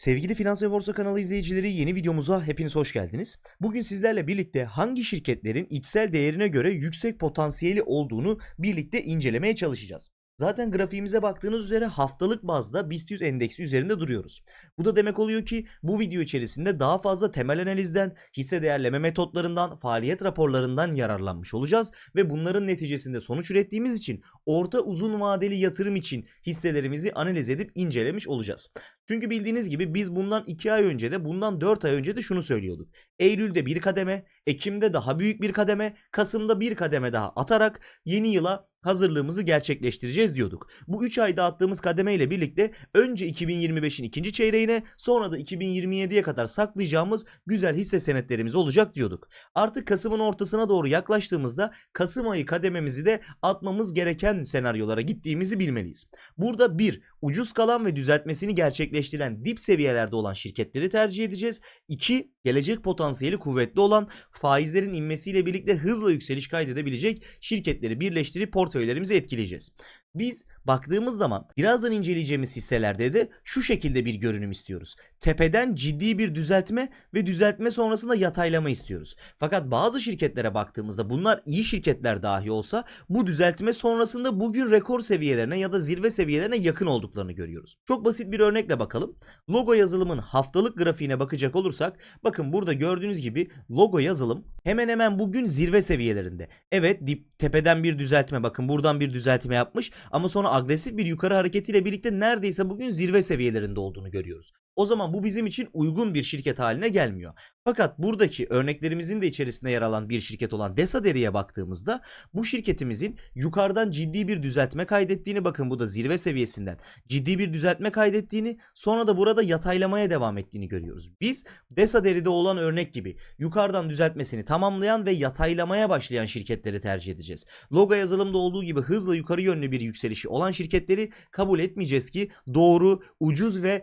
Sevgili Finans ve Borsa kanalı izleyicileri yeni videomuza hepiniz hoş geldiniz. Bugün sizlerle birlikte hangi şirketlerin içsel değerine göre yüksek potansiyeli olduğunu birlikte incelemeye çalışacağız. Zaten grafiğimize baktığınız üzere haftalık bazda BIST 100 endeksi üzerinde duruyoruz. Bu da demek oluyor ki bu video içerisinde daha fazla temel analizden, hisse değerleme metotlarından, faaliyet raporlarından yararlanmış olacağız ve bunların neticesinde sonuç ürettiğimiz için orta uzun vadeli yatırım için hisselerimizi analiz edip incelemiş olacağız. Çünkü bildiğiniz gibi biz bundan 2 ay önce de bundan 4 ay önce de şunu söylüyorduk. Eylül'de bir kademe, Ekim'de daha büyük bir kademe, Kasım'da bir kademe daha atarak yeni yıla hazırlığımızı gerçekleştireceğiz diyorduk. Bu 3 ayda attığımız kademe ile birlikte önce 2025'in ikinci çeyreğine sonra da 2027'ye kadar saklayacağımız güzel hisse senetlerimiz olacak diyorduk. Artık Kasım'ın ortasına doğru yaklaştığımızda Kasım ayı kadememizi de atmamız gereken senaryolara gittiğimizi bilmeliyiz. Burada bir ucuz kalan ve düzeltmesini gerçekleştiren dip seviyelerde olan şirketleri tercih edeceğiz. 2. Gelecek potansiyeli kuvvetli olan faizlerin inmesiyle birlikte hızla yükseliş kaydedebilecek şirketleri birleştirip portföylerimizi etkileyeceğiz. Biz baktığımız zaman birazdan inceleyeceğimiz hisselerde de şu şekilde bir görünüm istiyoruz. Tepeden ciddi bir düzeltme ve düzeltme sonrasında yataylama istiyoruz. Fakat bazı şirketlere baktığımızda bunlar iyi şirketler dahi olsa bu düzeltme sonrasında bugün rekor seviyelerine ya da zirve seviyelerine yakın olduklarını görüyoruz. Çok basit bir örnekle bakalım. Logo yazılımın haftalık grafiğine bakacak olursak bakın burada gördüğünüz gibi logo yazılım hemen hemen bugün zirve seviyelerinde. Evet dip tepeden bir düzeltme bakın buradan bir düzeltme yapmış ama sonra agresif bir yukarı hareketiyle birlikte neredeyse bugün zirve seviyelerinde olduğunu görüyoruz. O zaman bu bizim için uygun bir şirket haline gelmiyor. Fakat buradaki örneklerimizin de içerisinde yer alan bir şirket olan Desaderi'ye baktığımızda bu şirketimizin yukarıdan ciddi bir düzeltme kaydettiğini bakın bu da zirve seviyesinden ciddi bir düzeltme kaydettiğini sonra da burada yataylamaya devam ettiğini görüyoruz. Biz Desaderi'de olan örnek gibi yukarıdan düzeltmesini tamamlayan ve yataylamaya başlayan şirketleri tercih edeceğiz. Logo yazılımda olduğu gibi hızla yukarı yönlü bir yükselişi olan şirketleri kabul etmeyeceğiz ki doğru, ucuz ve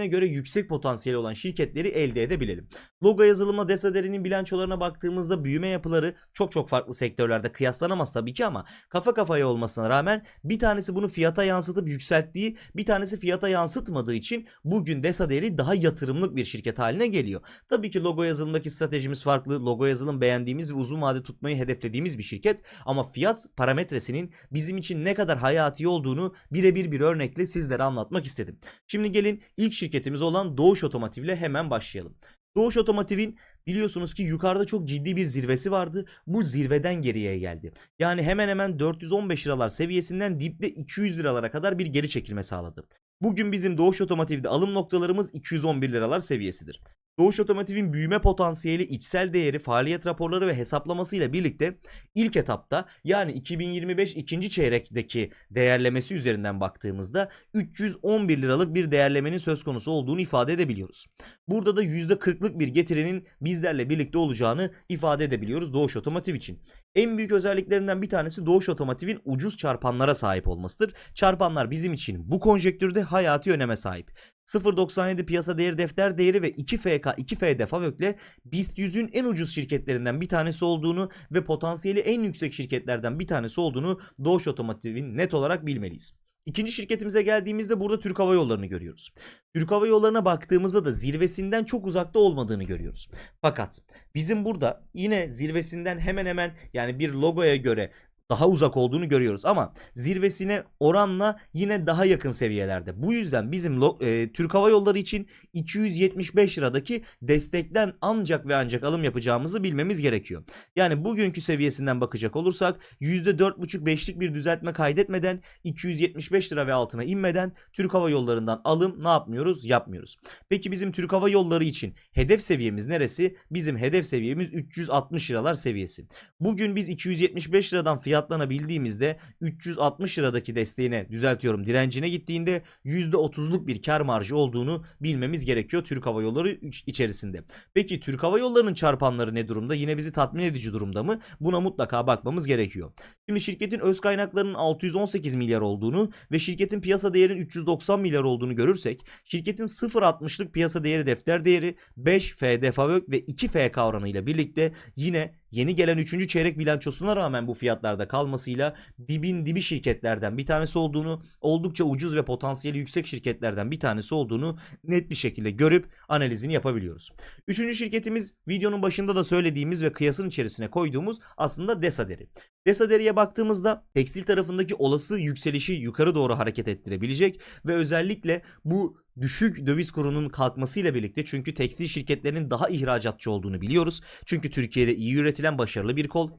değerlemesine göre yüksek potansiyeli olan şirketleri elde edebilelim. Logo yazılımla Desaderi'nin bilançolarına baktığımızda büyüme yapıları çok çok farklı sektörlerde kıyaslanamaz tabii ki ama kafa kafaya olmasına rağmen bir tanesi bunu fiyata yansıtıp yükselttiği bir tanesi fiyata yansıtmadığı için bugün Desaderi daha yatırımlık bir şirket haline geliyor. Tabii ki logo yazılımdaki stratejimiz farklı. Logo yazılım beğendiğimiz ve uzun vade tutmayı hedeflediğimiz bir şirket ama fiyat parametresinin bizim için ne kadar hayati olduğunu birebir bir örnekle sizlere anlatmak istedim. Şimdi gelin ilk şirketimiz olan Doğuş Otomotiv ile hemen başlayalım. Doğuş Otomotiv'in biliyorsunuz ki yukarıda çok ciddi bir zirvesi vardı. Bu zirveden geriye geldi. Yani hemen hemen 415 liralar seviyesinden dipte 200 liralara kadar bir geri çekilme sağladı. Bugün bizim Doğuş Otomotiv'de alım noktalarımız 211 liralar seviyesidir. Doğuş Otomotiv'in büyüme potansiyeli, içsel değeri, faaliyet raporları ve hesaplamasıyla birlikte ilk etapta yani 2025 ikinci çeyrekteki değerlemesi üzerinden baktığımızda 311 liralık bir değerlemenin söz konusu olduğunu ifade edebiliyoruz. Burada da %40'lık bir getirinin bizlerle birlikte olacağını ifade edebiliyoruz Doğuş Otomotiv için. En büyük özelliklerinden bir tanesi Doğuş Otomotiv'in ucuz çarpanlara sahip olmasıdır. Çarpanlar bizim için bu konjektürde hayati öneme sahip. 0.97 piyasa değeri defter değeri ve 2FK 2F Favök'le BIST 100'ün en ucuz şirketlerinden bir tanesi olduğunu ve potansiyeli en yüksek şirketlerden bir tanesi olduğunu Doğuş Otomotiv'in net olarak bilmeliyiz. İkinci şirketimize geldiğimizde burada Türk Hava Yolları'nı görüyoruz. Türk Hava Yolları'na baktığımızda da zirvesinden çok uzakta olmadığını görüyoruz. Fakat bizim burada yine zirvesinden hemen hemen yani bir logoya göre daha uzak olduğunu görüyoruz ama zirvesine oranla yine daha yakın seviyelerde. Bu yüzden bizim e, Türk Hava Yolları için 275 liradaki destekten ancak ve ancak alım yapacağımızı bilmemiz gerekiyor. Yani bugünkü seviyesinden bakacak olursak %4,5-5'lik bir düzeltme kaydetmeden 275 lira ve altına inmeden Türk Hava Yolları'ndan alım ne yapmıyoruz? Yapmıyoruz. Peki bizim Türk Hava Yolları için hedef seviyemiz neresi? Bizim hedef seviyemiz 360 liralar seviyesi. Bugün biz 275 liradan fiyatlanabildiğimizde 360 liradaki desteğine düzeltiyorum direncine gittiğinde %30'luk bir kar marjı olduğunu bilmemiz gerekiyor Türk Hava Yolları iç- içerisinde. Peki Türk Hava Yolları'nın çarpanları ne durumda? Yine bizi tatmin edici durumda mı? Buna mutlaka bakmamız gerekiyor. Şimdi şirketin öz kaynaklarının 618 milyar olduğunu ve şirketin piyasa değerinin 390 milyar olduğunu görürsek şirketin 0.60'lık piyasa değeri defter değeri 5 FD FAVÖK ve 2 FK oranıyla birlikte yine yeni gelen 3. çeyrek bilançosuna rağmen bu fiyatlarda kalmasıyla dibin dibi şirketlerden bir tanesi olduğunu, oldukça ucuz ve potansiyeli yüksek şirketlerden bir tanesi olduğunu net bir şekilde görüp analizini yapabiliyoruz. Üçüncü şirketimiz videonun başında da söylediğimiz ve kıyasın içerisine koyduğumuz aslında Desaderi. Desaderi'ye baktığımızda tekstil tarafındaki olası yükselişi yukarı doğru hareket ettirebilecek ve özellikle bu düşük döviz kurunun kalkmasıyla birlikte çünkü tekstil şirketlerinin daha ihracatçı olduğunu biliyoruz. Çünkü Türkiye'de iyi üretilen başarılı bir kol.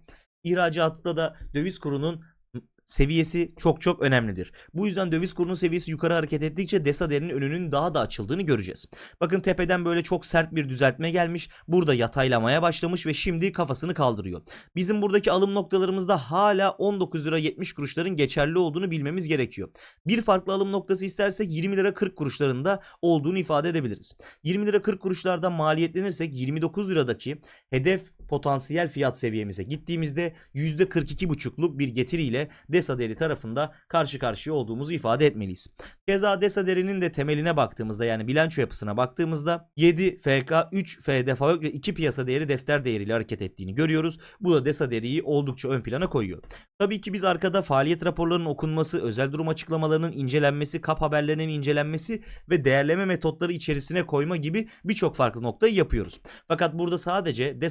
İhracatta da döviz kurunun seviyesi çok çok önemlidir. Bu yüzden döviz kurunun seviyesi yukarı hareket ettikçe Desader'in önünün daha da açıldığını göreceğiz. Bakın tepeden böyle çok sert bir düzeltme gelmiş. Burada yataylamaya başlamış ve şimdi kafasını kaldırıyor. Bizim buradaki alım noktalarımızda hala 19 lira 70 kuruşların geçerli olduğunu bilmemiz gerekiyor. Bir farklı alım noktası istersek 20 lira 40 kuruşlarında olduğunu ifade edebiliriz. 20 lira 40 kuruşlardan maliyetlenirsek 29 liradaki hedef potansiyel fiyat seviyemize gittiğimizde %42,5'luk bir getiriyle Desaderi tarafında karşı karşıya olduğumuzu ifade etmeliyiz. Keza Desaderi'nin de temeline baktığımızda yani bilanço yapısına baktığımızda 7 FK, 3 FD FAVÖK ve 2 piyasa değeri defter değeriyle hareket ettiğini görüyoruz. Bu da Desaderi'yi oldukça ön plana koyuyor. Tabii ki biz arkada faaliyet raporlarının okunması, özel durum açıklamalarının incelenmesi, kap haberlerinin incelenmesi ve değerleme metotları içerisine koyma gibi birçok farklı noktayı yapıyoruz. Fakat burada sadece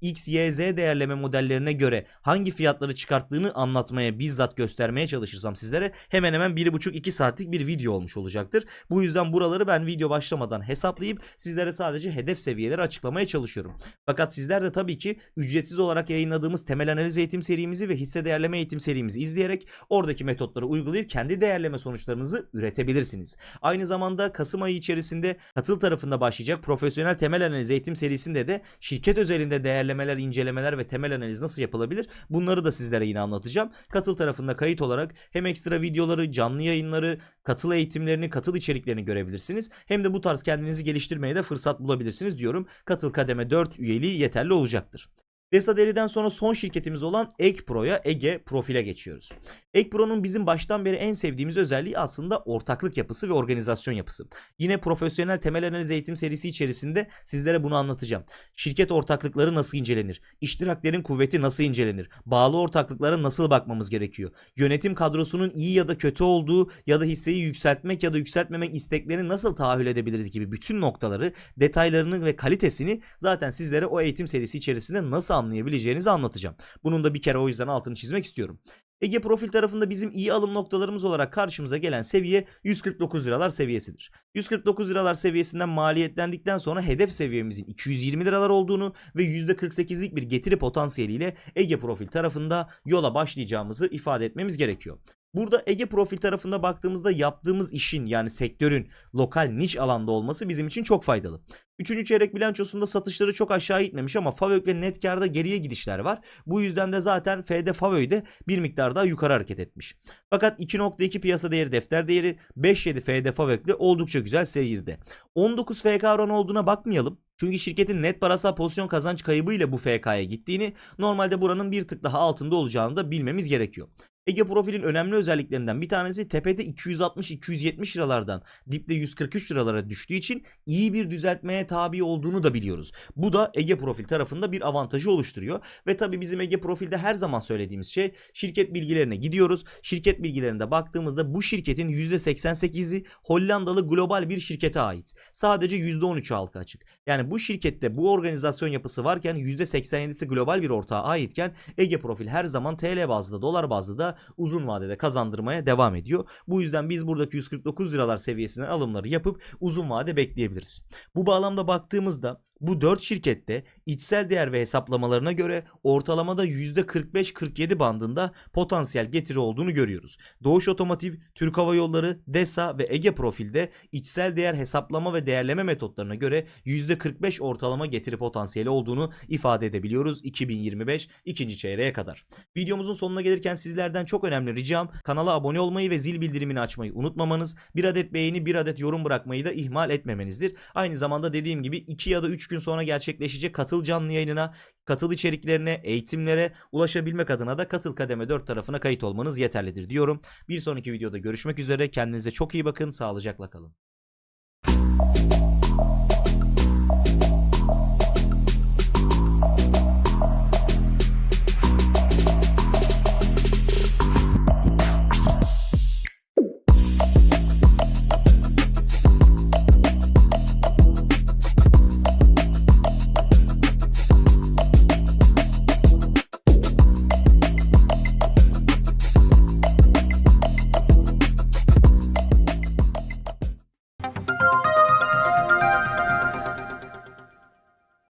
X, Y, Z değerleme modellerine göre hangi fiyatları çıkarttığını anlatmaya, bizzat göstermeye çalışırsam sizlere hemen hemen 1,5-2 saatlik bir video olmuş olacaktır. Bu yüzden buraları ben video başlamadan hesaplayıp sizlere sadece hedef seviyeleri açıklamaya çalışıyorum. Fakat sizler de tabii ki ücretsiz olarak yayınladığımız temel analiz eğitim serimizi ve hisse değerleme eğitim serimizi izleyerek oradaki metotları uygulayıp kendi değerleme sonuçlarınızı üretebilirsiniz. Aynı zamanda Kasım ayı içerisinde katıl tarafında başlayacak profesyonel temel analiz eğitim serisinde de şirket özelinde değerlemeler, incelemeler ve temel analiz nasıl yapılabilir bunları da sizlere yine anlatacağım. Katıl tarafında kayıt olarak hem ekstra videoları, canlı yayınları, katıl eğitimlerini, katıl içeriklerini görebilirsiniz. Hem de bu tarz kendinizi geliştirmeye de fırsat bulabilirsiniz diyorum. Katıl kademe 4 üyeliği yeterli olacaktır. Desaderi'den sonra son şirketimiz olan Ekpro'ya Ege Profil'e geçiyoruz. Ekpro'nun bizim baştan beri en sevdiğimiz özelliği aslında ortaklık yapısı ve organizasyon yapısı. Yine profesyonel temel analiz eğitim serisi içerisinde sizlere bunu anlatacağım. Şirket ortaklıkları nasıl incelenir? İştiraklerin kuvveti nasıl incelenir? Bağlı ortaklıklara nasıl bakmamız gerekiyor? Yönetim kadrosunun iyi ya da kötü olduğu ya da hisseyi yükseltmek ya da yükseltmemek isteklerini nasıl tahayyül edebiliriz gibi bütün noktaları, detaylarını ve kalitesini zaten sizlere o eğitim serisi içerisinde nasıl anlayabileceğinizi anlatacağım. Bunun da bir kere o yüzden altını çizmek istiyorum. Ege Profil tarafında bizim iyi alım noktalarımız olarak karşımıza gelen seviye 149 liralar seviyesidir. 149 liralar seviyesinden maliyetlendikten sonra hedef seviyemizin 220 liralar olduğunu ve %48'lik bir getiri potansiyeliyle Ege Profil tarafında yola başlayacağımızı ifade etmemiz gerekiyor. Burada Ege Profil tarafında baktığımızda yaptığımız işin yani sektörün lokal niş alanda olması bizim için çok faydalı. Üçüncü çeyrek bilançosunda satışları çok aşağı gitmemiş ama Favök ve Netkar'da geriye gidişler var. Bu yüzden de zaten FD Favök'de bir miktar daha yukarı hareket etmiş. Fakat 2.2 piyasa değeri defter değeri 5.7 FD Favök'le oldukça güzel seyirde. 19 FK oran olduğuna bakmayalım. Çünkü şirketin net parasal pozisyon kazanç kaybıyla bu FK'ya gittiğini normalde buranın bir tık daha altında olacağını da bilmemiz gerekiyor. Ege Profil'in önemli özelliklerinden bir tanesi tepede 260-270 liralardan dipte 143 liralara düştüğü için iyi bir düzeltmeye tabi olduğunu da biliyoruz. Bu da Ege Profil tarafında bir avantajı oluşturuyor ve tabii bizim Ege Profil'de her zaman söylediğimiz şey şirket bilgilerine gidiyoruz. Şirket bilgilerinde baktığımızda bu şirketin %88'i Hollandalı global bir şirkete ait. Sadece %13'ü halka açık. Yani bu şirkette bu organizasyon yapısı varken %87'si global bir ortağa aitken Ege Profil her zaman TL bazlı, dolar bazlı da uzun vadede kazandırmaya devam ediyor. Bu yüzden biz buradaki 149 liralar seviyesinden alımları yapıp uzun vade bekleyebiliriz. Bu bağlamda baktığımızda bu 4 şirkette içsel değer ve hesaplamalarına göre ortalamada %45-47 bandında potansiyel getiri olduğunu görüyoruz. Doğuş Otomotiv, Türk Hava Yolları, DESA ve Ege Profil'de içsel değer hesaplama ve değerleme metotlarına göre %45 ortalama getiri potansiyeli olduğunu ifade edebiliyoruz 2025 ikinci çeyreğe kadar. Videomuzun sonuna gelirken sizlerden çok önemli ricam kanala abone olmayı ve zil bildirimini açmayı unutmamanız, bir adet beğeni, bir adet yorum bırakmayı da ihmal etmemenizdir. Aynı zamanda dediğim gibi 2 ya da 3 gün sonra gerçekleşecek katıl canlı yayınına, katıl içeriklerine, eğitimlere ulaşabilmek adına da katıl kademe 4 tarafına kayıt olmanız yeterlidir diyorum. Bir sonraki videoda görüşmek üzere. Kendinize çok iyi bakın. Sağlıcakla kalın.